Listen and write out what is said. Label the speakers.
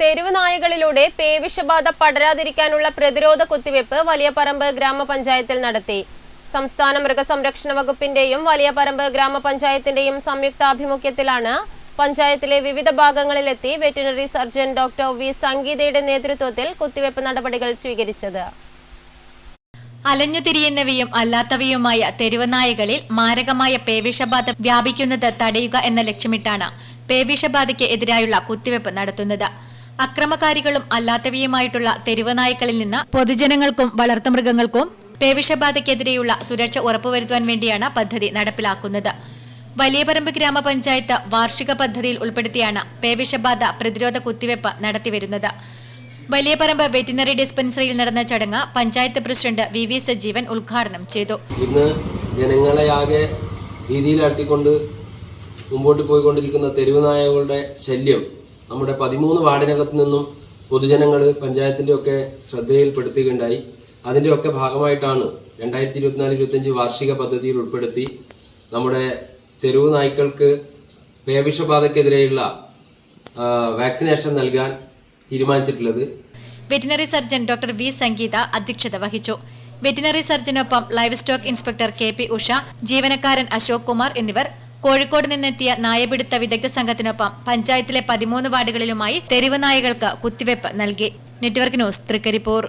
Speaker 1: തെരുവ് നായകളിലൂടെ പേവിഷബാധ പടരാതിരിക്കാനുള്ള പ്രതിരോധ കുത്തിവയ്പ് വലിയപറമ്പ് ഗ്രാമപഞ്ചായത്തിൽ നടത്തി. സംസ്ഥാന മൃഗസംരക്ഷണ വകുപ്പിന്റെയും വലിയപറമ്പ് ഗ്രാമപഞ്ചായത്തിന്റെയും സംയുക്താഭിമുഖ്യത്തിലാണ് പഞ്ചായത്തിലെ വിവിധ ഭാഗങ്ങളിലെത്തി വെറ്റിനറി സർജൻ ഡോക്ടർ വി. സംഗീതയുടെ നേതൃത്വത്തിൽ കുത്തിവയ്പ് നടപടികൾ സ്വീകരിച്ചത്.
Speaker 2: അലഞ്ഞുതിരിയുന്നവയും അല്ലാത്തവയുമായ തെരുവുനായകളിൽ മാരകമായ പേവിഷബാധ വ്യാപിക്കുന്നത് തടയുക എന്ന ലക്ഷ്യമിട്ടാണ് പേവിഷബാധയ്ക്ക് എതിരായുള്ള കുത്തിവയ്പ് നടത്തുന്നത്. അക്രമകാരികളും അല്ലാത്തവയുമായിട്ടുള്ള തെരുവനായ്ക്കളിൽ നിന്ന് പൊതുജനങ്ങൾക്കും വളർത്തുമൃഗങ്ങൾക്കും പേവിഷബാധയ്ക്കെതിരെയുള്ള സുരക്ഷ ഉറപ്പുവരുത്തുവാൻ വേണ്ടിയാണ് പദ്ധതി നടപ്പിലാക്കുന്നത്. വലിയപറമ്പ് ഗ്രാമപഞ്ചായത്ത് വാർഷിക പദ്ധതിയിൽ ഉൾപ്പെടുത്തിയാണ് പേവിഷബാധ പ്രതിരോധ കുത്തിവയ്പ് നടത്തിവരുന്നത്. വലിയപറമ്പ് വെറ്റിനറി ഡിസ്പെൻസറിയിൽ നടന്ന ചടങ്ങ് panchayat president V V Sajeevan ഉദ്ഘാടനം ചെയ്തു.
Speaker 3: ഇന്ന് ജനങ്ങളെ ആകെ ഭീതിയിലാട്ടിക്കൊണ്ട് മുമ്പോട്ട് പോയിക്കൊണ്ടിരിക്കുന്ന തെരുവ് നായകളുടെ ശല്യം നമ്മുടെ പതിമൂന്ന് വാർഡിനകത്ത് നിന്നും പൊതുജനങ്ങൾ പഞ്ചായത്തിന്റെ ഒക്കെ ശ്രദ്ധയിൽപ്പെടുത്തുകയുണ്ടായി. അതിന്റെ ഒക്കെ ഭാഗമായിട്ടാണ് രണ്ടായിരത്തി ഇരുപത്തിനാല് ഇരുപത്തഞ്ച് വാർഷിക പദ്ധതിയിൽ ഉൾപ്പെടുത്തി നമ്മുടെ തെരുവ് നായ്ക്കൾക്ക് പേവിഷബാധക്കെതിരെയുള്ള വാക്സിനേഷൻ നൽകാൻ തീരുമാനിച്ചിട്ടുള്ളത്.
Speaker 2: Veterinary surgeon doctor V Sangeetha അധ്യക്ഷത വഹിച്ചു. Veterinary സർജനൊപ്പം livestock inspector K P Usha ജീവനക്കാരൻ അശോക് കുമാർ എന്നിവർ കോഴിക്കോട് നിന്നെത്തിയ നായപിടുത്ത വിദഗ്ധ സംഘത്തിനൊപ്പം പഞ്ചായത്തിലെ പതിമൂന്ന് വാർഡുകളിലുമായി തെരുവ് നായകൾക്ക് നൽകി. Network news Thrikaripur.